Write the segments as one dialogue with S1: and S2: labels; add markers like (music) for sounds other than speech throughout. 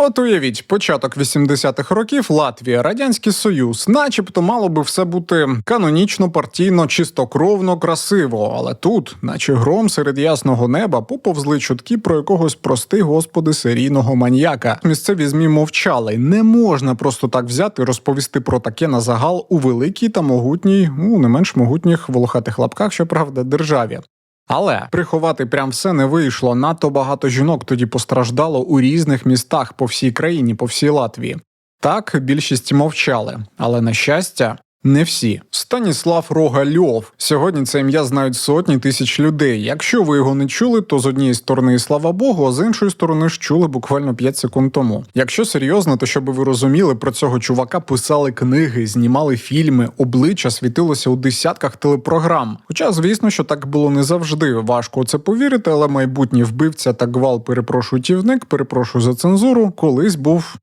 S1: От уявіть, початок 80-х років Латвія, Радянський Союз, начебто мало би все бути канонічно, партійно, чистокровно, красиво. Але тут, наче гром серед ясного неба, поповзли чутки про якогось прости господи серійного маньяка. Місцеві змі мовчали. Не можна просто так взяти розповісти про таке на загал у великій та могутній, ну не менш могутніх волохатих лапках, щоправда, державі. Але приховати прям все не вийшло. Надто багато жінок тоді постраждало у різних містах по всій країні, по всій Латвії. Так, більшість мовчали, але на щастя. Не всі. Станіслав Рогальов. Сьогодні це ім'я знають сотні тисяч людей. Якщо ви його не чули, то з однієї сторони, слава Богу, а з іншої сторони ж чули буквально 5 секунд тому. Якщо серйозно, то щоб ви розуміли, про цього чувака писали книги, знімали фільми, обличчя світилося у десятках телепрограм. Хоча, звісно, що так було не завжди. Важко це повірити, але майбутній вбивця та гвал перепрошую тівник, перепрошую за цензуру, колись був.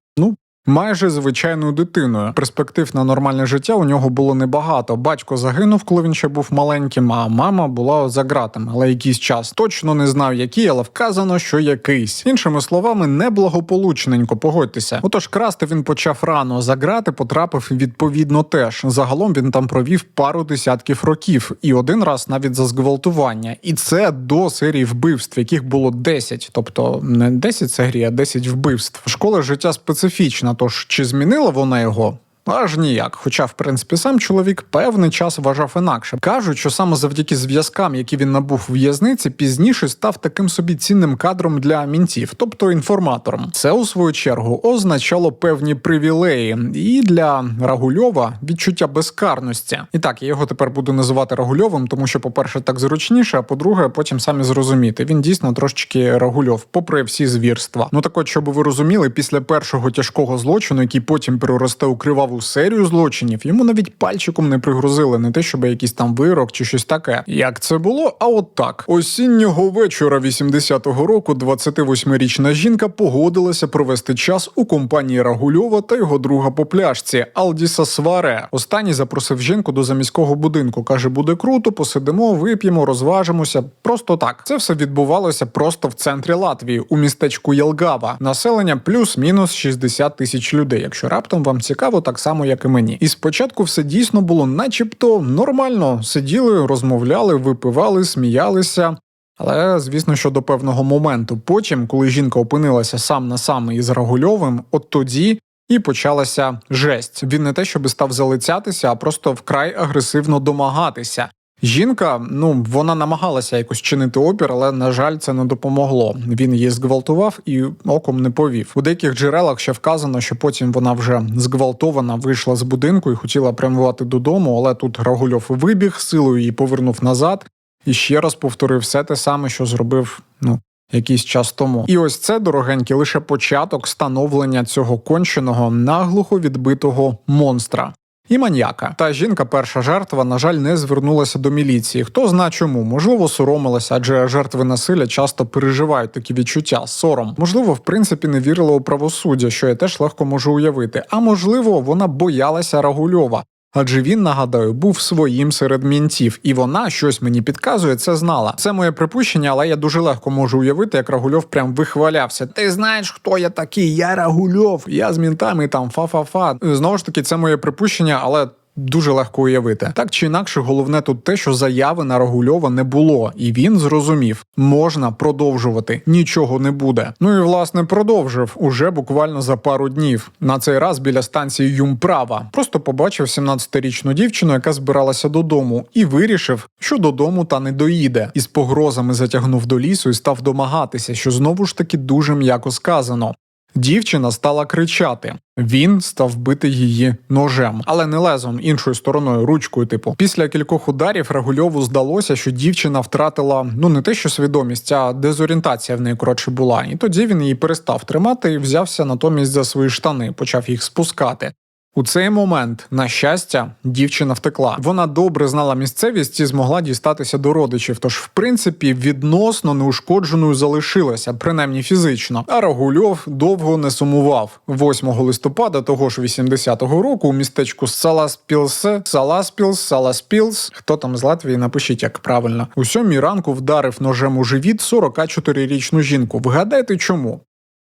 S1: Майже звичайною дитиною. Перспектив на нормальне життя у нього було небагато. Батько загинув, коли він ще був маленьким, а мама була за ґратами, але якийсь час точно не знав, який, але вказано, що якийсь. Іншими словами, неблагополучненько, погодьтеся. Отож, красти він почав рано, за грати потрапив відповідно теж. Загалом він там провів пару десятків років, і один раз навіть за зґвалтування. І це до серії вбивств, яких було 10. тобто не 10 це а 10 вбивств. Школа життя специфічна. Тож чи змінила вона його? Аж ніяк. Хоча, в принципі, сам чоловік певний час вважав інакше. Кажуть, що саме завдяки зв'язкам, які він набув в в'язниці, пізніше став таким собі цінним кадром для мінтів, тобто інформатором. Це у свою чергу означало певні привілеї, і для Рагульова відчуття безкарності. І так, я його тепер буду називати Рагульовим, тому що, по-перше, так зручніше, а по-друге, потім самі зрозуміти. Він дійсно трошечки Рагульов, попри всі звірства. Ну так от, щоб ви розуміли, після першого тяжкого злочину, який потім переросте у криваву серію злочинів, йому навіть пальчиком не пригрозили, не те, щоб якийсь там вирок чи щось таке. Як це було? А от так. Осіннього вечора 80-го року 28-річна жінка погодилася провести час у компанії Рагульова та його друга по пляшці Алдіса Сваре. Останній запросив жінку до заміського будинку. каже, буде круто, посидимо, вип'ємо, розважимося. Просто так. Це все відбувалося просто в центрі Латвії, у містечку Єлгава. Населення плюс-мінус 60 тисяч людей. Якщо раптом вам цікаво, так само як і мені. І спочатку все дійсно було, начебто, нормально. Сиділи, розмовляли, випивали, сміялися. Але звісно, що до певного моменту. Потім, коли жінка опинилася сам на сам із Рагульовим, от тоді. І почалася жесть. Він не те, щоб став залицятися, а просто вкрай агресивно домагатися. Жінка, ну вона намагалася якось чинити опір, але на жаль, це не допомогло. Він її зґвалтував і оком не повів. У деяких джерелах ще вказано, що потім вона вже зґвалтована вийшла з будинку і хотіла прямувати додому, але тут Рагульов вибіг, силою її повернув назад і ще раз повторив все те саме, що зробив. Ну. Якийсь час тому, і ось це дорогенькі лише початок становлення цього конченого наглухо відбитого монстра. І маньяка. Та жінка, перша жертва, на жаль, не звернулася до міліції. Хто зна чому? Можливо, соромилася, адже жертви насилля часто переживають такі відчуття, сором. Можливо, в принципі, не вірила у правосуддя, що я теж легко можу уявити. А можливо, вона боялася Рагульова. Адже він, нагадаю, був своїм серед мінців, і вона щось мені підказує, це знала. Це моє припущення, але я дуже легко можу уявити, як Рагульов прям вихвалявся. Ти знаєш, хто я такий? Я Рагульов, я з мінтами там фа-фа-фа. Знову ж таки, це моє припущення, але. Дуже легко уявити. Так чи інакше, головне тут те, що заяви на Рагульова не було, і він зрозумів, можна продовжувати, нічого не буде. Ну і власне продовжив уже буквально за пару днів. На цей раз біля станції Юмправа. Просто побачив 17-річну дівчину, яка збиралася додому, і вирішив, що додому та не доїде. Із погрозами затягнув до лісу і став домагатися, що знову ж таки дуже м'яко сказано. Дівчина стала кричати. Він став бити її ножем, але не лезом іншою стороною, ручкою. Типу, після кількох ударів Рагульову здалося, що дівчина втратила ну не те, що свідомість, а дезорієнтація в неї коротше була. І тоді він її перестав тримати і взявся натомість за свої штани, почав їх спускати. У цей момент, на щастя, дівчина втекла. Вона добре знала місцевість і змогла дістатися до родичів. Тож, в принципі, відносно неушкодженою залишилася, принаймні фізично. А Рагульов довго не сумував. 8 листопада того ж 80-го року у містечку Саласпілсе, Саласпілс, Саласпілс. Хто там з Латвії? Напишіть як правильно. У сьомій ранку вдарив ножем у живіт 44-річну жінку. Вгадайте чому?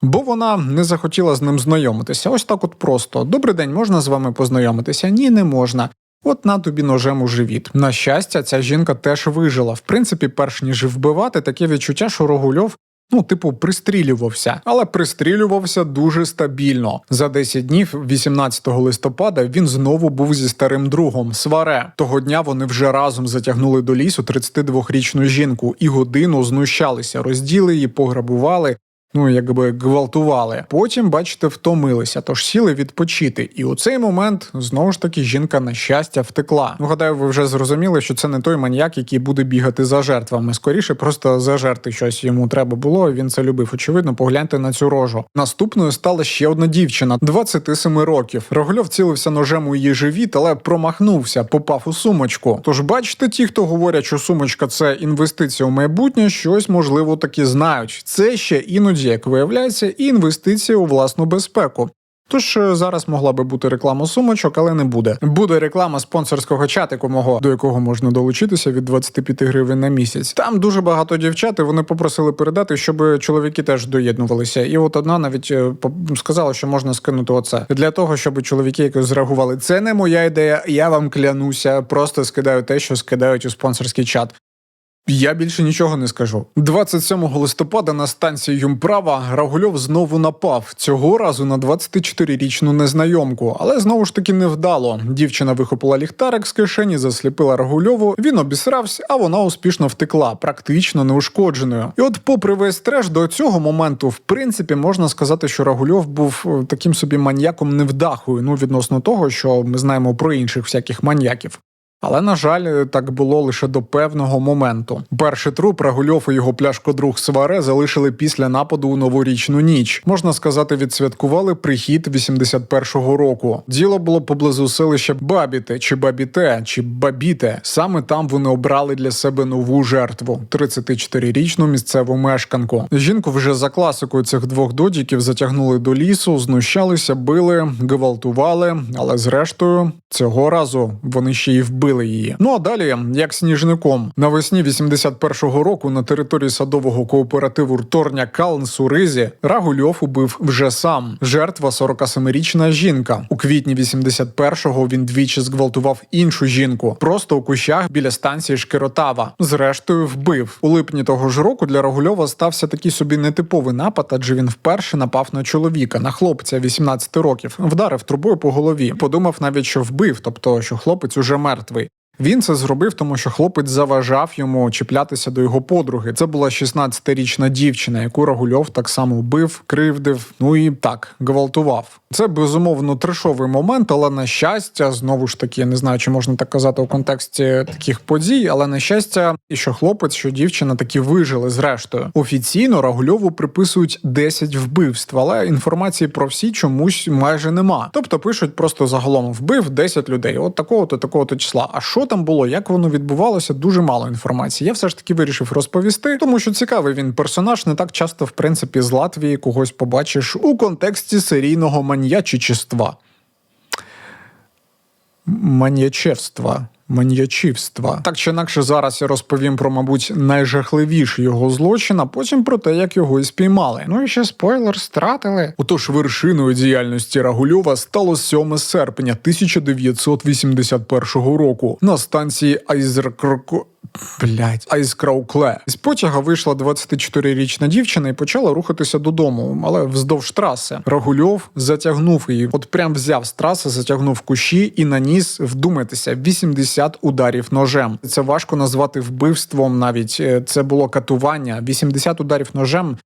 S1: Бо вона не захотіла з ним знайомитися. Ось так от просто. Добрий день, можна з вами познайомитися? Ні, не можна. От на тобі ножем у живіт. На щастя, ця жінка теж вижила. В принципі, перш ніж вбивати, таке відчуття, що Рогульов. Ну, типу, пристрілювався, але пристрілювався дуже стабільно. За 10 днів, 18 листопада, він знову був зі старим другом Сваре. Того дня вони вже разом затягнули до лісу 32-річну жінку і годину знущалися, розділи її, пограбували. Ну, якби гвалтували. Потім, бачите, втомилися, тож сіли відпочити. І у цей момент знову ж таки жінка на щастя втекла. Ну, гадаю, ви вже зрозуміли, що це не той маньяк, який буде бігати за жертвами. Скоріше, просто зажерти щось йому треба було. Він це любив. Очевидно, погляньте на цю рожу. Наступною стала ще одна дівчина 27 років. Рогольов цілився ножем у її живіт, але промахнувся, попав у сумочку. Тож, бачите, ті, хто говорять, що сумочка це інвестиція у майбутнє, щось можливо таки знають. Це ще іноді, як виявляється, і інвестиція у власну безпеку. Тож е, зараз могла би бути реклама сумочок, але не буде. Буде реклама спонсорського чатику мого, до якого можна долучитися від 25 гривень на місяць. Там дуже багато дівчат, і вони попросили передати, щоб чоловіки теж доєднувалися. І от одна навіть е, сказала, що можна скинути оце для того, щоб чоловіки якось зреагували. Це не моя ідея, я вам клянуся. Просто скидаю те, що скидають у спонсорський чат. Я більше нічого не скажу. 27 листопада на станції Юмправа Рагульов знову напав. Цього разу на 24-річну незнайомку, але знову ж таки невдало. Дівчина вихопила ліхтарик з кишені, засліпила Рагульову. Він обісрався, а вона успішно втекла, практично неушкодженою. І от, попри весь треш, до цього моменту, в принципі, можна сказати, що Рагульов був е, таким собі маньяком невдахою. Ну відносно того, що ми знаємо про інших всяких маньяків. Але на жаль, так було лише до певного моменту. Перший труп Рагульов і його пляшкодруг Сваре залишили після нападу у новорічну ніч. Можна сказати, відсвяткували прихід 81-го року. Діло було поблизу селища Бабіте чи Бабіте чи Бабіте. Саме там вони обрали для себе нову жертву 34-річну місцеву мешканку. Жінку вже за класикою цих двох додіків затягнули до лісу, знущалися, били, гвалтували, але зрештою цього разу вони ще й вбили її. Ну а далі, як сніжником, навесні 81-го року на території садового кооперативу Рторня Калнс у Ризі Рагульов убив вже сам. Жертва 47-річна жінка. У квітні 81-го він двічі зґвалтував іншу жінку, просто у кущах біля станції Шкиротава. Зрештою, вбив у липні того ж року. Для Рагульова стався такий собі нетиповий напад, адже він вперше напав на чоловіка, на хлопця 18 років, вдарив трубою по голові. Подумав навіть, що вбив, тобто що хлопець уже мертвий. Він це зробив, тому що хлопець заважав йому чіплятися до його подруги. Це була 16-річна дівчина, яку Рагульов так само вбив, кривдив, ну і так гвалтував. Це безумовно трешовий момент, але на щастя, знову ж таки, я не знаю, чи можна так казати у контексті таких подій, але на щастя, і що хлопець, що дівчина таки вижили зрештою. Офіційно Рагульову приписують 10 вбивств, але інформації про всі чомусь майже нема. Тобто пишуть просто загалом вбив 10 людей. От такого-то, такого-то числа. А що там було, як воно відбувалося, дуже мало інформації. Я все ж таки вирішив розповісти, тому що цікавий він персонаж. Не так часто, в принципі, з Латвії когось побачиш у контексті серійного маньячичества. Маньячевства. Маньячівства. Так чи інакше, зараз я розповім про, мабуть, найжахливіший його злочин, а потім про те, як його і спіймали. Ну і ще спойлер стратили. Отож, вершиною діяльності Рагульова стало 7 серпня 1981 року на станції Айзеркроко. Блять, Айскраукле. З потяга вийшла 24-річна дівчина і почала рухатися додому, але вздовж траси. Рагульов затягнув її, от прям взяв з траси, затягнув кущі і наніс, вдумайтеся, 80 ударів ножем. Це важко назвати вбивством. Навіть Е, це було катування. 80 ударів ножем.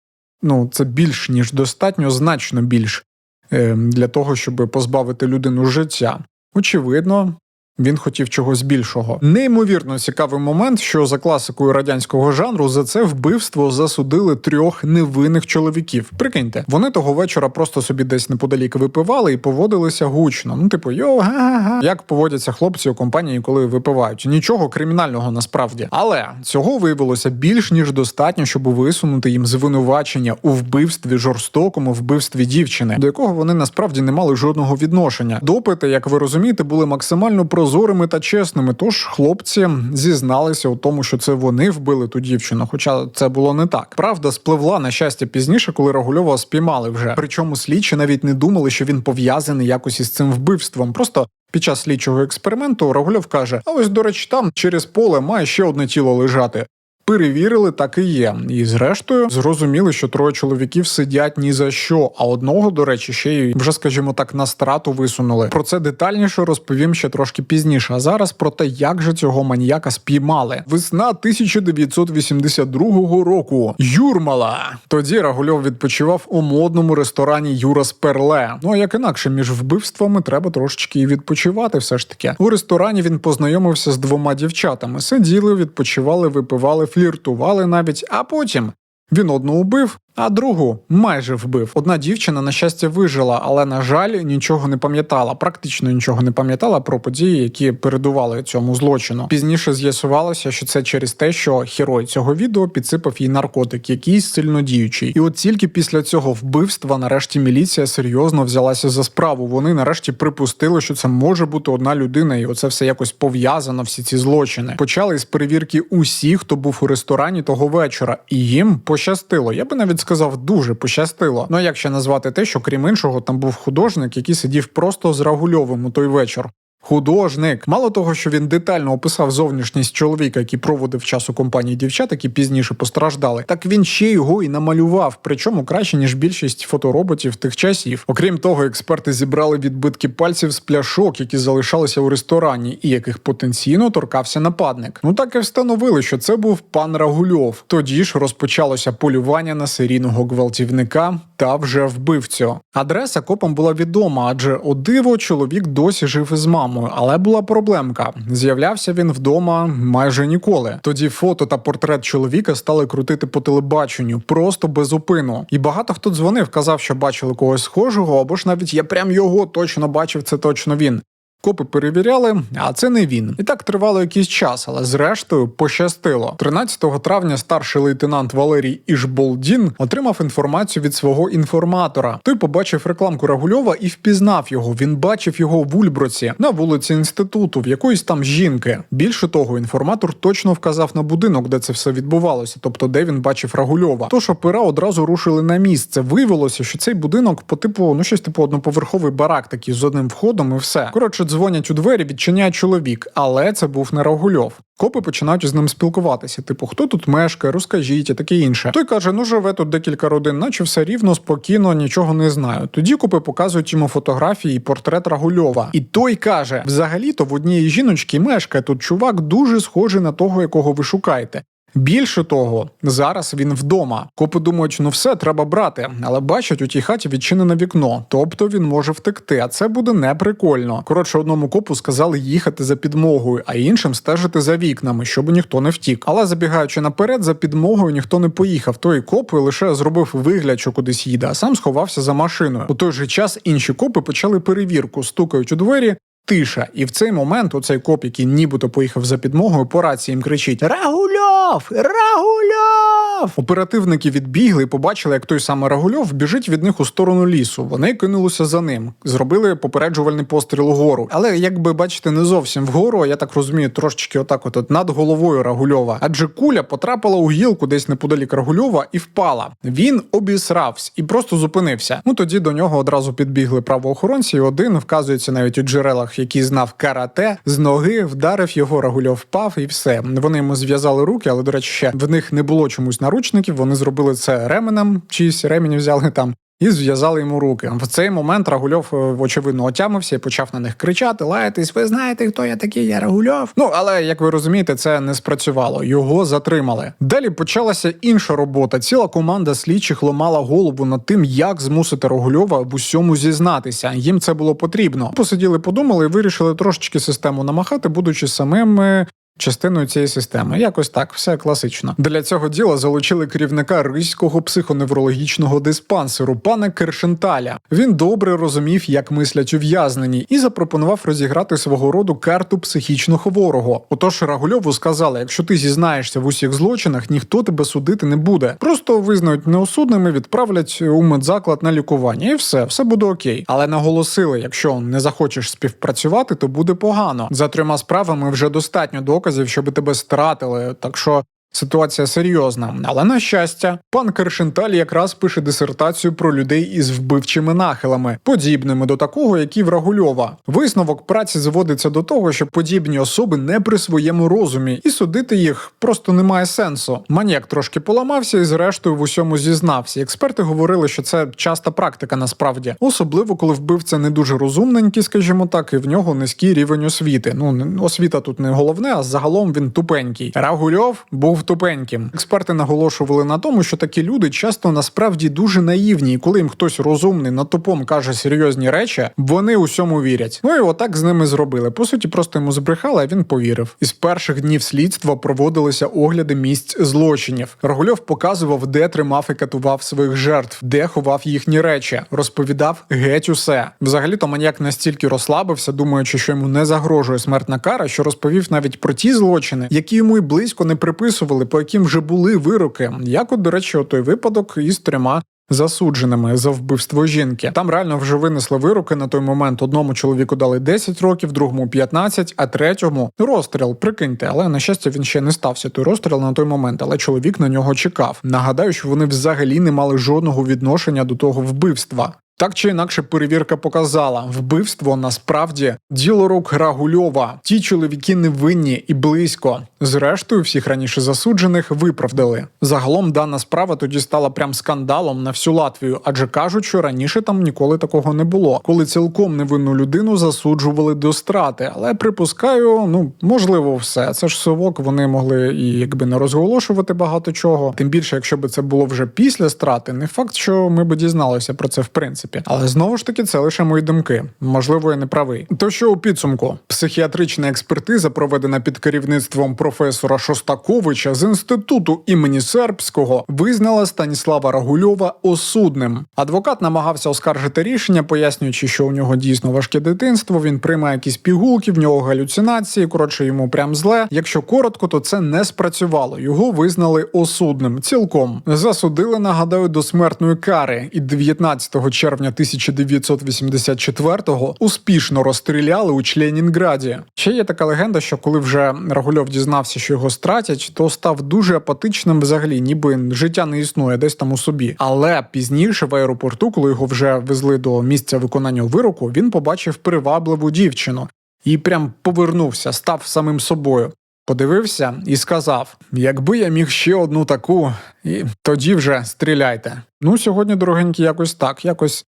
S1: Ну це більш ніж достатньо, значно більш е, для того, щоб позбавити людину життя. Очевидно, він хотів чогось більшого. Неймовірно цікавий момент, що за класикою радянського жанру за це вбивство засудили трьох невинних чоловіків. Прикиньте, вони того вечора просто собі десь неподалік випивали і поводилися гучно. Ну, типу, йо, га-га-га. Як поводяться хлопці у компанії, коли випивають? Нічого кримінального насправді. Але цього виявилося більш ніж достатньо, щоб висунути їм звинувачення у вбивстві жорстокому вбивстві дівчини, до якого вони насправді не мали жодного відношення. Допити, як ви розумієте, були максимально прозорі прозорими та чесними. Тож хлопці зізналися у тому, що це вони вбили ту дівчину. Хоча це було не так. Правда, спливла на щастя пізніше, коли Рогульова спіймали вже. Причому слідчі навіть не думали, що він пов'язаний якось із цим вбивством. Просто під час слідчого експерименту Рогульов каже: А ось, до речі, там через поле має ще одне тіло лежати. Перевірили, так і є. І зрештою зрозуміли, що троє чоловіків сидять ні за що. А одного, до речі, ще й вже, скажімо так, на страту висунули. Про це детальніше розповім ще трошки пізніше. А зараз про те, як же цього маніяка спіймали. Весна 1982 року. Юрмала. Тоді Рагульов відпочивав у модному ресторані Юра Сперле. Ну а як інакше, між вбивствами треба трошечки і відпочивати. Все ж таки. У ресторані він познайомився з двома дівчатами. Сиділи, відпочивали, випивали, фліртували навіть, а потім. Він одну убив, а другу майже вбив. Одна дівчина, на щастя, вижила, але на жаль, нічого не пам'ятала, практично нічого не пам'ятала про події, які передували цьому злочину. Пізніше з'ясувалося, що це через те, що герой цього відео підсипав їй наркотик, якийсь сильно діючий. І от тільки після цього вбивства, нарешті, міліція серйозно взялася за справу. Вони нарешті припустили, що це може бути одна людина, і оце все якось пов'язано. Всі ці злочини почали з перевірки усіх, хто був у ресторані того вечора, і їм пощастило. Я би навіть сказав, дуже пощастило. Ну як ще назвати те, що крім іншого, там був художник, який сидів просто з Рагульовим у той вечір. Художник, мало того, що він детально описав зовнішність чоловіка, який проводив час у компанії дівчат, які пізніше постраждали, так він ще його і намалював, причому краще ніж більшість фотороботів тих часів. Окрім того, експерти зібрали відбитки пальців з пляшок, які залишалися у ресторані, і яких потенційно торкався нападник. Ну так і встановили, що це був пан Рагульов. Тоді ж розпочалося полювання на серійного гвалтівника та вже вбивцю. Адреса копам була відома, адже о диво чоловік досі жив із мамою, але була проблемка. З'являвся він вдома майже ніколи. Тоді фото та портрет чоловіка стали крутити по телебаченню, просто безупину. І багато хто дзвонив, казав, що бачили когось схожого, або ж навіть я прям його точно бачив, це точно він. Копи перевіряли, а це не він. І так тривало якийсь час, але зрештою пощастило. 13 травня старший лейтенант Валерій Ішболдін отримав інформацію від свого інформатора. Той побачив рекламку Рагульова і впізнав його. Він бачив його в Ульброці на вулиці інституту, в якоїсь там жінки. Більше того, інформатор точно вказав на будинок, де це все відбувалося, тобто де він бачив Рагульова. Тож опера одразу рушили на місце. Виявилося, що цей будинок по типу, ну щось типу одноповерховий барак, такий з одним входом, і все. Коротше, дзвонять у двері, відчиняє чоловік, але це був не Рагульов. Копи починають з ним спілкуватися. Типу, хто тут мешкає, розкажіть і таке інше. Той каже: ну живе тут декілька родин, наче все рівно, спокійно, нічого не знаю. Тоді копи показують йому фотографії і портрет Рагульова. І той каже: взагалі-то в одній жіночці мешкає тут чувак дуже схожий на того, якого ви шукаєте. Більше того, зараз він вдома. Копи думають, ну все треба брати, але бачать у тій хаті відчинене вікно, тобто він може втекти, а це буде неприкольно. Коротше, одному копу сказали їхати за підмогою, а іншим стежити за вікнами, щоб ніхто не втік. Але забігаючи наперед, за підмогою ніхто не поїхав. Той коп лише зробив вигляд, що кудись їде, а сам сховався за машиною. У той же час інші копи почали перевірку, стукають у двері. Тиша, і в цей момент оцей коп, який нібито поїхав за підмогою, по рації їм кричить: Рагульов! Рагульов! Оперативники відбігли і побачили, як той самий Рагульов біжить від них у сторону лісу. Вони кинулися за ним, зробили попереджувальний постріл угору. Але якби бачите, не зовсім вгору, а я так розумію, трошечки отак, от, над головою Рагульова. Адже куля потрапила у гілку десь неподалік Рагульова і впала. Він обісрався і просто зупинився. Ну тоді до нього одразу підбігли правоохоронці, і один вказується навіть у джерелах, який знав карате, з ноги вдарив його, Рагульов впав, і все. Вони йому зв'язали руки, але до речі, ще в них не було чомусь наручників. Вони зробили це ременем, чиїсь ремені взяли там. І зв'язали йому руки. В цей момент Рагульов, е, очевидно, отямився і почав на них кричати, лаятись. Ви знаєте, хто я такий? Я Рагульов. Ну але як ви розумієте, це не спрацювало. Його затримали. Далі почалася інша робота. Ціла команда слідчих ломала голову над тим, як змусити Рагульова в усьому зізнатися. Їм це було потрібно. Посиділи, подумали і вирішили трошечки систему намахати, будучи самими частиною цієї системи. Якось так, все класично. Для цього діла залучили керівника Ризького психоневрологічного диспансеру пана Кершенталя. Він добре розумів, як мислять ув'язнені, і запропонував розіграти свого роду карту психічно хворого. Отож Рагульову сказали: якщо ти зізнаєшся в усіх злочинах, ніхто тебе судити не буде. Просто визнають неосудним і відправлять у медзаклад на лікування, і все, все буде окей. Але наголосили, якщо не захочеш співпрацювати, то буде погано. За трьома справами вже достатньо доказів, щоб тебе стратили. Так що. Ситуація серйозна, але на щастя, пан Кершенталь якраз пише дисертацію про людей із вбивчими нахилами, подібними до такого, як і в Рагульова. Висновок праці зводиться до того, що подібні особи не при своєму розумі, і судити їх просто немає сенсу. Маніяк трошки поламався і, зрештою, в усьому зізнався. Експерти говорили, що це часта практика насправді, особливо коли вбивця не дуже розумненький, скажімо так, і в нього низький рівень освіти. Ну освіта тут не головне, а загалом він тупенький. Рагульов був тупеньким. Експерти наголошували на тому, що такі люди часто насправді дуже наївні, і коли їм хтось розумний на тупом каже серйозні речі, вони усьому вірять. Ну і отак з ними зробили. По суті, просто йому збрехали, а він повірив. Із перших днів слідства проводилися огляди місць злочинів. Рагульов показував, де тримав і катував своїх жертв, де ховав їхні речі, розповідав геть усе. Взагалі, то маньяк настільки розслабився, думаючи, що йому не загрожує смертна кара, що розповів навіть про ті злочини, які йому й близько не приписували, по яким вже були вироки. Як, от, до речі, той випадок із трьома. Засудженими за вбивство жінки там реально вже винесли вироки на той момент. Одному чоловіку дали 10 років, другому 15, а третьому розстріл. Прикиньте, але на щастя він ще не стався той розстріл на той момент. Але чоловік на нього чекав. Нагадаю, що вони взагалі не мали жодного відношення до того вбивства. Так чи інакше, перевірка показала, вбивство насправді діло рук Рагульова. Ті чоловіки невинні і близько. Зрештою, всіх раніше засуджених виправдали. Загалом дана справа тоді стала прям скандалом на всю Латвію, адже кажуть, що раніше там ніколи такого не було, коли цілком невинну людину засуджували до страти. Але припускаю, ну можливо, все. Це ж совок. Вони могли і якби не розголошувати багато чого. Тим більше, якщо би це було вже після страти, не факт, що ми би дізналися про це в принципі. Але знову ж таки, це лише мої думки. Можливо, я не правий. То що у підсумку? Психіатрична експертиза, проведена під керівництвом професора Шостаковича з інституту імені Сербського, визнала Станіслава Рагульова осудним. Адвокат намагався оскаржити рішення, пояснюючи, що у нього дійсно важке дитинство. Він приймає якісь пігулки, в нього галюцинації. Коротше, йому прям зле. Якщо коротко, то це не спрацювало. Його визнали осудним цілком. Засудили, нагадаю, до смертної кари і 19 червня 1984-го успішно розстріляли у Членінграді. Ще є така легенда, що коли вже Рагульов дізнався, що його стратять, то став дуже апатичним взагалі, ніби життя не існує десь там у собі. Але пізніше в аеропорту, коли його вже везли до місця виконання вироку, він побачив привабливу дівчину і прям повернувся, став самим собою. Подивився і сказав: якби я міг ще одну таку, і тоді вже стріляйте. Ну, сьогодні, дорогенькі, якось так, якось.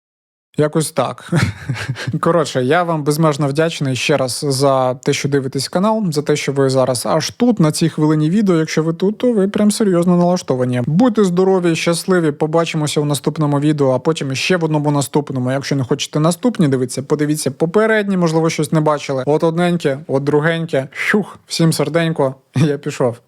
S1: Якось так. (laughs) Коротше, я вам безмежно вдячний ще раз за те, що дивитесь канал, за те, що ви зараз аж тут, на цій хвилині відео. Якщо ви тут, то ви прям серйозно налаштовані. Будьте здорові, щасливі, побачимося в наступному відео, а потім ще в одному наступному. Якщо не хочете наступні дивитися, подивіться попередні, можливо, щось не бачили. От одненьке, от другеньке. Щух, всім серденько, (laughs) я пішов.